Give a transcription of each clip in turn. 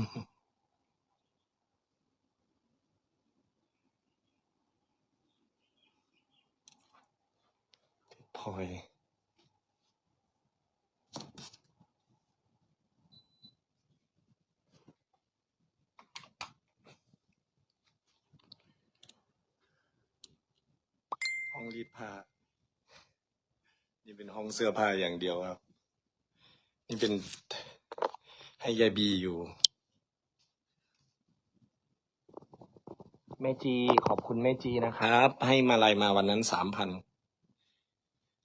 พอยห้องรีดผ้า นี่เป็นห้องเสื้อผ้าอย่างเดียวครับ นี่เป็นให้ยายบีอยู่ แม่จีขอบคุณแม่จีนะครับ ให้มาลายมาวันนั้นสามพัน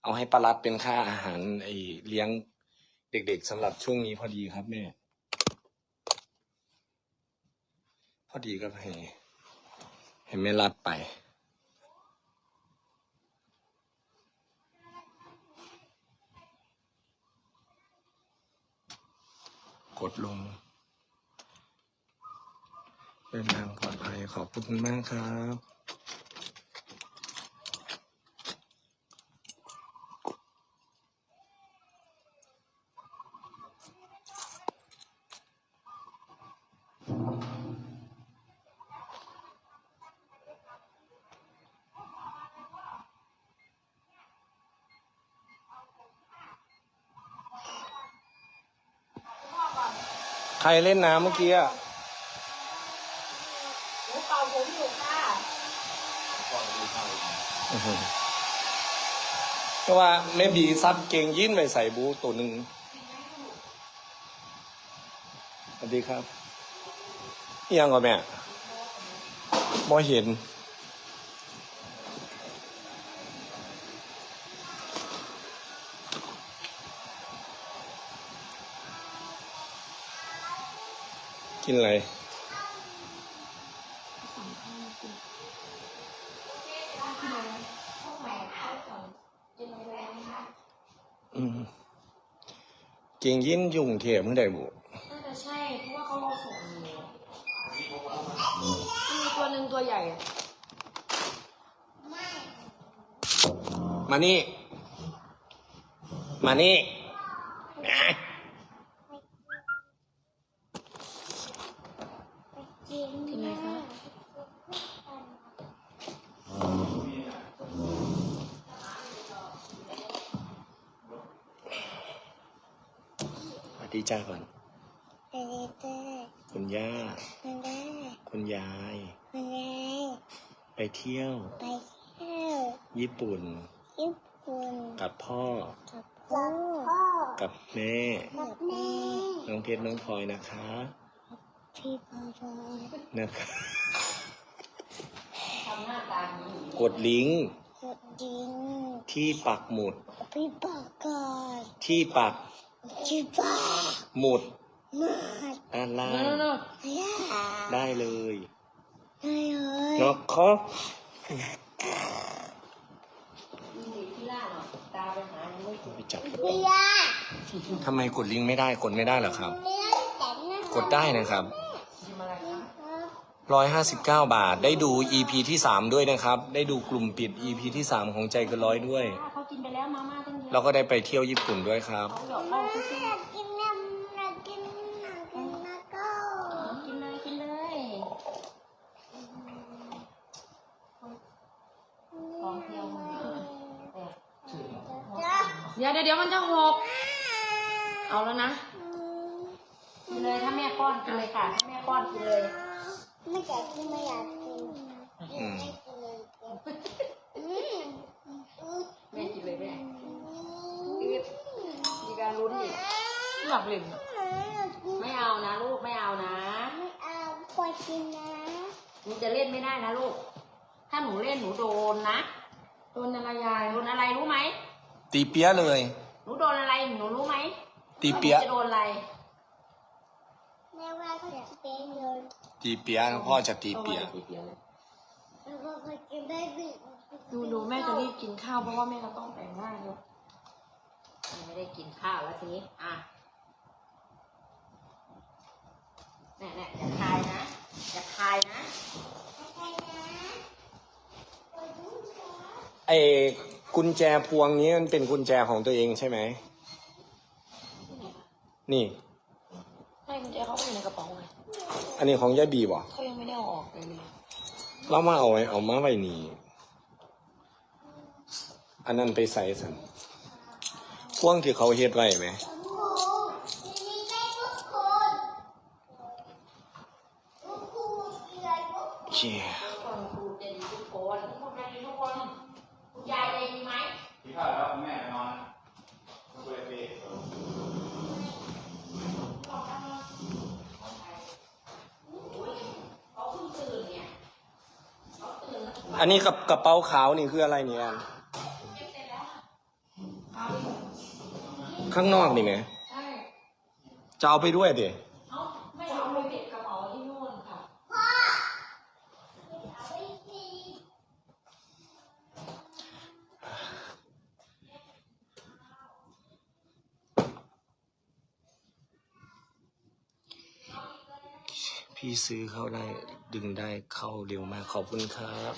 เอาให้ปลารัดเป็นค่าอาหารไอเลี้ยงเด็กๆสำหรับช่วงนี้พอดีครับแม่พอดีก็ให้ให้แม่รัดไปกดลง ดินทางปลอดภัยขอบคุณมากครับใครเล่นน้ำเมื่อกี้อะ หนูเป่าผมอยู่ค่ะ เพราะว่าแม่บีซัดเก่งยิ้นไปใส่บูตัวหนึ่งสวัสดีครับเอียงก่อนแม่บ่เห็น กินอะไร อืม เก่งยินยุ่งเทียมึงได้บุน่าจะใช่ เพราะว่าเขารอส่งอยู่มีตัวหนึ่งตัวใหญ่อะมานี่ มานี่นะกินไหมคะ สวัสดีจ้าก่อนไปเรื่อยคุณย่าๆมันได้คุณยายมันได้ไปเที่ยวไปเที่ยว ญี่ปุ่นญี่ปุ่นกับพ่อกับพ่อกับแม่กับแม่ น้องเพชรน้องพลอยนะคะพี่พอรอนะคะทำหน้าตานี้กดลิงก์กดดิงที่ปักหมุดพี่บอกก่อนที่ปักพี่ บอกหมุดมาด้านล่าโน่งโน่ย่าได้เลยได้เลยนกครับที่ล่าหรอตาไปหาไม่ถูกไปจับพี่ยาทำไมกดลิงก์ไม่ได้กดไม่ได้เหรอครับเลี้ยงแต่นะกดได้นะครับชิมอะไรคะร้อยห้าสิบเก้าบาท ได้ดู EP ที่สามด้วยนะครับ ได้ดูกลุ่มปิด EP ที่สามของใจเกันร้อยด้วย เยอะแล้วก็ได้ไปเที่ยวญี่ปุ่นด้วยครับเขาหยอกเข้าซื้ออยากกินน้ำอยากกินอยากกินนักเก้ากินเลยกินเลยของเที่ยวมันเดี๋ยวเดี๋ยวเดี๋ยวมันจะหก เอาแล้วนะ กินเลยถ้าแม่ป้อนกินเลยค่ะถ้าแม่ป้อนกินเลย ไม่อยากกินไม่อยากกินอืมไม่กินเลย ลุ้นอีกหลับเล่นอะไม่เอานะลูกไม่เอานะ ไม่เอาปล่อยกินนะหนูจะเล่นไม่ได้นะลูก ถ้าหนูเล่นหนูโดนนะ โดนอะไรยายโดนอะไรรู้ไหม ตีเปียะเลย หนูโดนอะไรหนูรู้ไหมตีเปี๊ยะ ว่าหนูจะโดนอะไรแม่ว่าเขาจะเป็นเลยตีเปียะพ่อจะตีเปียะตีเปียะเลยแล้วก็ไปกินได้บีดูดูแม่จะรีบกินข้าวเพราะว่าแม่ก็ต้องแต่งหน้าด้วย ไม่ได้กินข้าวแล้วทีนี้ อะแน่แน่อย่าคายนะอย่าคายนะใครนะปล่อยดูนะไอ้กุญแจพวงนี้มันเป็นกุญแจของตัวเองใช่ไหม นี่ใช่ไม่กุญแจเขาก็อยู่ในกระเป๋าไง อันนี้ของยายบีบ่เขายังไม่ได้เอาออกเลยเลยเรามาเอาไว้เอามาไว้นี่ อันนั้นไปใส่สัน พ่วงที่เขาเฮ็ดไว้ไหมครูทีนี้ได้ทุกคนคุณครูเรียนทุกโอเคก่อนครูจะดีทุกคนทุกคนจะดีทุกคนคุณยายมีไหมกินข้าวแล้วคุณแม่ไปนอนคุณคุยกับพี่เขาเพิ่งตื่นเนี่ยอันนี้กับกระเป๋าขาวนี่คืออะไรเนี่ยอัน เก็บเสร็จแล้วเอา ข้างนอกนี่ไหมใช่จะเอาไปด้วยเดี๋ยเอาไม่เอาไปเก็บกระเป๋าที่นู่นค่ะเอาไปสิพี่ซื้อเข้าได้ดึงได้เข้าเร็วมากขอบคุณครับ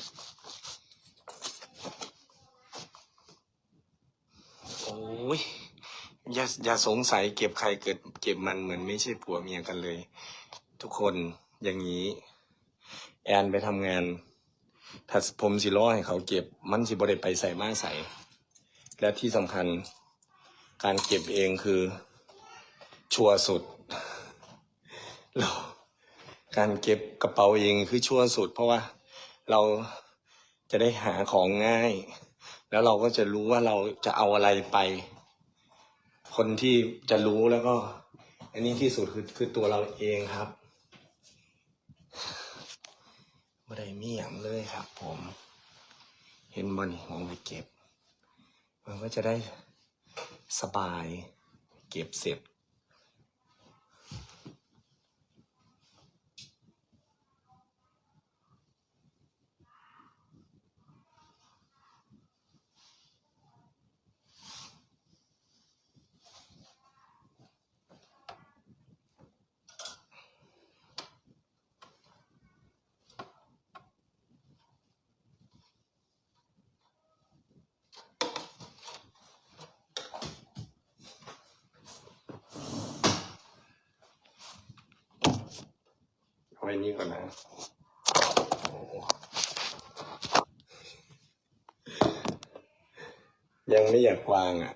โอ้ย อย่าอย่าสงสัยเก็บใครเกิดเก็บมันเหมือนไม่ใช่ผัวเมียกันเลย ทุกคนอย่างนี้ แอนไปทำงานถ้าผมสิล้อให้เขาเก็บมันสิบ่ได้ไปใส่มาใส่และที่สำคัญการเก็บเองคือ ชัวร์สุดเราการเก็บกระเป๋าเองคือชั่วสุด เพราะว่าเราจะได้หาของง่าย แล้วเราก็จะรู้ว่าเราจะเอาอะไรไป คนที่จะรู้แล้วก็ อันนี้ที่สุดคือคือตัวเราเองครับไม่ได้มีอย่างเลยครับ ผม เห็นบอนี่มองไปเก็บ มันก็จะได้สบาย เก็บเสร็จ ไว้นี่ก่อนนะยังไม่อยากวางอะ